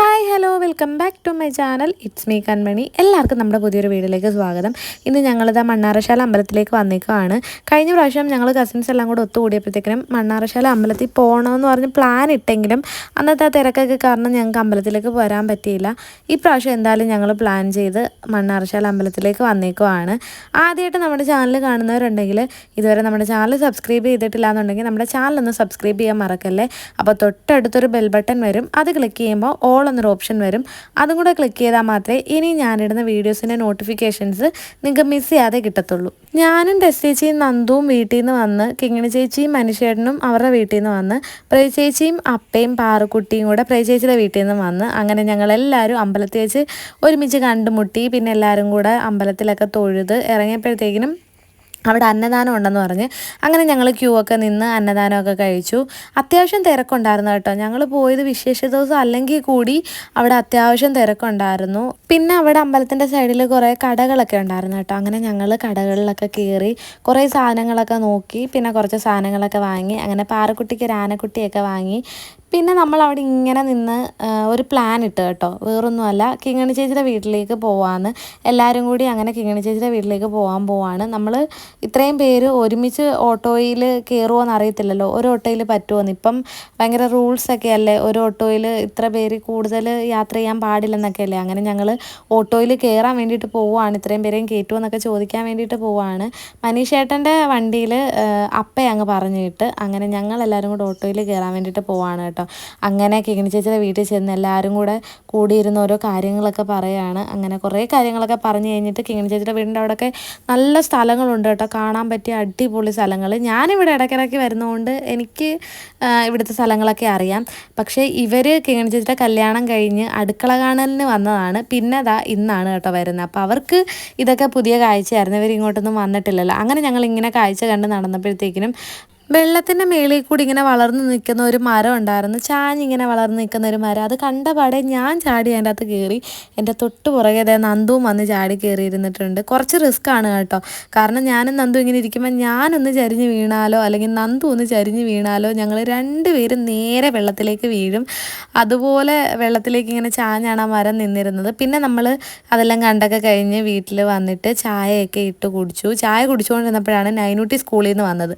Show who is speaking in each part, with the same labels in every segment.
Speaker 1: so hi hello welcome back to my channel it's me Kanmani എല്ലാവർക്കും നമ്മുടെ പുതിയൊരു വീഡിയോയിലേക്ക് സ്വാഗതം. ഇന്ന് ഞങ്ങളിതാ മണ്ണാറശാല അമ്പലത്തിലേക്ക് വന്നേക്കുവാണ് കഴിഞ്ഞ പ്രാവശ്യം ഞങ്ങൾ കസിൻസ് എല്ലാം കൂടെ ഒത്തുകൂടിയപ്പോഴത്തേക്കിനും മണ്ണാറശാല അമ്പലത്തിൽ പോകണമെന്ന് പറഞ്ഞ് പ്ലാൻ ഇട്ടെങ്കിലും അന്നത്തെ ആ തിരക്കൊക്കെ കാരണം ഞങ്ങൾക്ക് അമ്പലത്തിലേക്ക് വരാൻ പറ്റിയില്ല. ഈ പ്രാവശ്യം എന്തായാലും ഞങ്ങൾ പ്ലാൻ ചെയ്ത് മണ്ണാറശാല അമ്പലത്തിലേക്ക് വന്നേക്കുവാണ് ആദ്യമായിട്ട് നമ്മുടെ ചാനൽ കാണുന്നവരുണ്ടെങ്കിൽ ഇതുവരെ നമ്മുടെ ചാനൽ സബ്സ്ക്രൈബ് ചെയ്തിട്ടില്ല എന്നുണ്ടെങ്കിൽ നമ്മുടെ ചാനൽ ഒന്ന് സബ്സ്ക്രൈബ് ചെയ്യാൻ മറക്കല്ലേ? അപ്പോൾ തൊട്ടടുത്തൊരു ബെൽ ബട്ടൺ വരും. അത് ക്ലിക്ക് ചെയ്യുമ്പോൾ ഓൾ എന്നൊരു ഓപ്ഷൻ വരും. അതും കൂടെ ക്ലിക്ക് ചെയ്താൽ മാത്രമേ ഇനി ഞാനിടുന്ന വീഡിയോസിന്റെ നോട്ടിഫിക്കേഷൻസ് നിങ്ങൾക്ക് മിസ് ചെയ്യാതെ കിട്ടത്തുള്ളൂ. ഞാനും ടെസ്റ്റ് ചേച്ചിയും നന്ദുവും വീട്ടിൽ നിന്ന് വന്ന് കിങ്ങിണി ചേച്ചിയും മനുഷ്യേട്ടനും അവരുടെ വീട്ടിൽ നിന്ന് വന്ന് പ്രേ ചേച്ചിയും അപ്പയും പാറുക്കുട്ടിയും കൂടെ പ്രേ ചേച്ചിയുടെ വീട്ടിൽ നിന്ന് വന്ന് അങ്ങനെ ഞങ്ങളെല്ലാവരും അമ്പലത്തിൽ വെച്ച് ഒരുമിച്ച് കണ്ടുമുട്ടി പിന്നെ എല്ലാവരും കൂടെ അമ്പലത്തിലൊക്കെ തൊഴുത് ഇറങ്ങിയപ്പോഴത്തേക്കിനും അവിടെ അന്നദാനം ഉണ്ടെന്ന് പറഞ്ഞ് അങ്ങനെ ഞങ്ങൾ ക്യൂ ഒക്കെ നിന്ന് അന്നദാനമൊക്കെ കഴിച്ചു. അത്യാവശ്യം തിരക്കുണ്ടായിരുന്നു കേട്ടോ. ഞങ്ങൾ പോയത് വിശേഷ ദിവസം അല്ലെങ്കിൽ കൂടി അവിടെ അത്യാവശ്യം തിരക്കുണ്ടായിരുന്നു. പിന്നെ അവിടെ അമ്പലത്തിന്റെ സൈഡിൽ കുറേ കടകളൊക്കെ ഉണ്ടായിരുന്നു കേട്ടോ. അങ്ങനെ ഞങ്ങൾ കടകളിലൊക്കെ കയറി കുറേ സാധനങ്ങളൊക്കെ നോക്കി പിന്നെ കുറച്ച് സാധനങ്ങളൊക്കെ വാങ്ങി അങ്ങനെ പാറക്കുട്ടിക്ക് ഒരു ആനക്കുട്ടിയൊക്കെ വാങ്ങി പിന്നെ നമ്മൾ അവിടെ ഇങ്ങനെ നിന്ന് ഒരു പ്ലാൻ ഇട്ട് കേട്ടോ. വേറൊന്നുമല്ല. കിങ്ങണി ചേച്ചിയുടെ വീട്ടിലേക്ക് പോവാന്ന്. എല്ലാവരും കൂടി അങ്ങനെ കിങ്ങണി ചേച്ചിയുടെ വീട്ടിലേക്ക് പോകാൻ പോവാണ്. നമ്മൾ ഇത്രയും പേര് ഒരുമിച്ച് ഓട്ടോയിൽ കയറുമോയെന്ന് അറിയത്തില്ലല്ലോ. ഒരു ഓട്ടോയിൽ പറ്റുമോയെന്ന് ഇപ്പം ഭയങ്കര റൂൾസൊക്കെ അല്ലേ ഒരു ഓട്ടോയിൽ ഇത്ര പേര് കൂടുതൽ യാത്ര ചെയ്യാൻ പാടില്ലെന്നൊക്കെ അല്ലേ അങ്ങനെ ഞങ്ങൾ ഓട്ടോയിൽ കയറാൻ വേണ്ടിയിട്ട് പോവുകയാണ് ഇത്രയും പേരെയും കയറ്റുമെന്നൊക്കെ ചോദിക്കാൻ വേണ്ടിയിട്ട് പോവുകയാണ് മനീഷേട്ടന്റെ വണ്ടിയിൽ അപ്പ അങ്ങ് പറഞ്ഞിട്ട് അങ്ങനെ ഞങ്ങൾ എല്ലാവരും കൂടെ ഓട്ടോയിൽ കയറാൻ വേണ്ടിയിട്ട് പോവുകയാണ് കേട്ടോ. അങ്ങനെ കിങ്ങിണി ചേച്ചിയുടെ വീട്ടിൽ ചെന്ന് എല്ലാവരും കൂടെ കൂടിയിരുന്ന ഓരോ കാര്യങ്ങളൊക്കെ പറയുകയാണ് അങ്ങനെ കുറേ കാര്യങ്ങളൊക്കെ പറഞ്ഞു കഴിഞ്ഞിട്ട് കിങ്ങിണി ചേച്ചിയുടെ വീടിന്റെ അവിടെയൊക്കെ നല്ല സ്ഥലങ്ങളുണ്ട് കേട്ടോ. കാണാൻ പറ്റിയ അടിപൊളി സ്ഥലങ്ങൾ. ഞാനിവിടെ ഇടയ്ക്കിടയ്ക്ക് വരുന്നതുകൊണ്ട് എനിക്ക് ഇവിടുത്തെ സ്ഥലങ്ങളൊക്കെ അറിയാം. പക്ഷേ ഇവർ കിങ്ങിണി ചേച്ചിയുടെ കല്യാണം കഴിഞ്ഞ് അടുക്കള കാണലിന് വന്നതാണ്. പിന്നെ അതാ ഇന്നാണ് കേട്ടോ വരുന്നത്. അപ്പോൾ അവർക്ക് ഇതൊക്കെ പുതിയ കാഴ്ചയായിരുന്നു. ഇവർ ഇങ്ങോട്ടൊന്നും വന്നിട്ടില്ലല്ലോ. അങ്ങനെ ഞങ്ങൾ ഇങ്ങനെ കാഴ്ച കണ്ട് നടന്നപ്പോഴത്തേക്കിനും വെള്ളത്തിന്റെ മേളിൽ കൂടി ഇങ്ങനെ വളർന്നു നിൽക്കുന്ന ഒരു മരം ഉണ്ടായിരുന്നു. ചാഞ്ഞിങ്ങനെ വളർന്നു നിൽക്കുന്ന ഒരു മരം. അത് കണ്ട പാടെ ഞാൻ ചാടി അതിന്റെ അകത്ത് കയറി. എന്റെ തൊട്ട് പുറകെ അതായത് നന്ദുവും വന്ന് ചാടി കയറിയിരുന്നിട്ടുണ്ട്. കുറച്ച് റിസ്ക് ആണ് കേട്ടോ. കാരണം ഞാനും നന്ദു ഇങ്ങനെ ഇരിക്കുമ്പോൾ ഞാനൊന്ന് ചരിഞ്ഞ് വീണാലോ അല്ലെങ്കിൽ നന്ദു ഒന്ന് ചരിഞ്ഞ് വീണാലോ ഞങ്ങൾ രണ്ടുപേരും നേരെ വെള്ളത്തിലേക്ക് വീഴും. അതുപോലെ വെള്ളത്തിലേക്ക് ഇങ്ങനെ ചാഞ്ഞാണ് ആ മരം നിന്നിരുന്നത്. പിന്നെ നമ്മൾ അതെല്ലാം കണ്ടൊക്കെ കഴിഞ്ഞ് വീട്ടിൽ വന്നിട്ട് ചായയൊക്കെ ഇട്ട് കുടിച്ചു. ചായ കുടിച്ചുകൊണ്ടിരുന്നപ്പോഴാണ് നൈനൂട്ടി സ്കൂളിൽ നിന്ന് വന്നത്.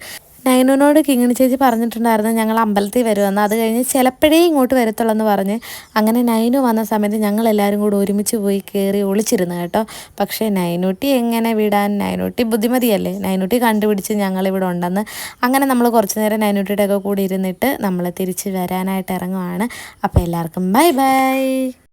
Speaker 1: നൈനുവിനോട് കിങ്ങിണി ചേച്ചി പറഞ്ഞിട്ടുണ്ടായിരുന്നു ഞങ്ങൾ അമ്പലത്തിൽ വരുമെന്ന്. അത് കഴിഞ്ഞ് ചിലപ്പോഴേ ഇങ്ങോട്ട് വരത്തുള്ളൂ പറഞ്ഞ് അങ്ങനെ നൈനു വന്ന സമയത്ത് ഞങ്ങൾ എല്ലാവരും കൂടി ഒരുമിച്ച് പോയി കയറി ഒളിച്ചിരുന്നു കേട്ടോ. പക്ഷേ നൈനൂട്ടി എങ്ങനെ വിടാൻ? നൈനൂട്ടി ബുദ്ധിമതിയല്ലേ? നൈനൂട്ടി കണ്ടുപിടിച്ച് ഞങ്ങളിവിടെ ഉണ്ടെന്ന്. അങ്ങനെ നമ്മൾ കുറച്ച് നേരം നൈനൂട്ടിയുടെ ഒക്കെ കൂടി ഇരുന്നിട്ട് നമ്മൾ തിരിച്ച് വരാനായിട്ട് ഇറങ്ങുവാണ്. അപ്പോൾ എല്ലാവർക്കും ബൈ ബൈ.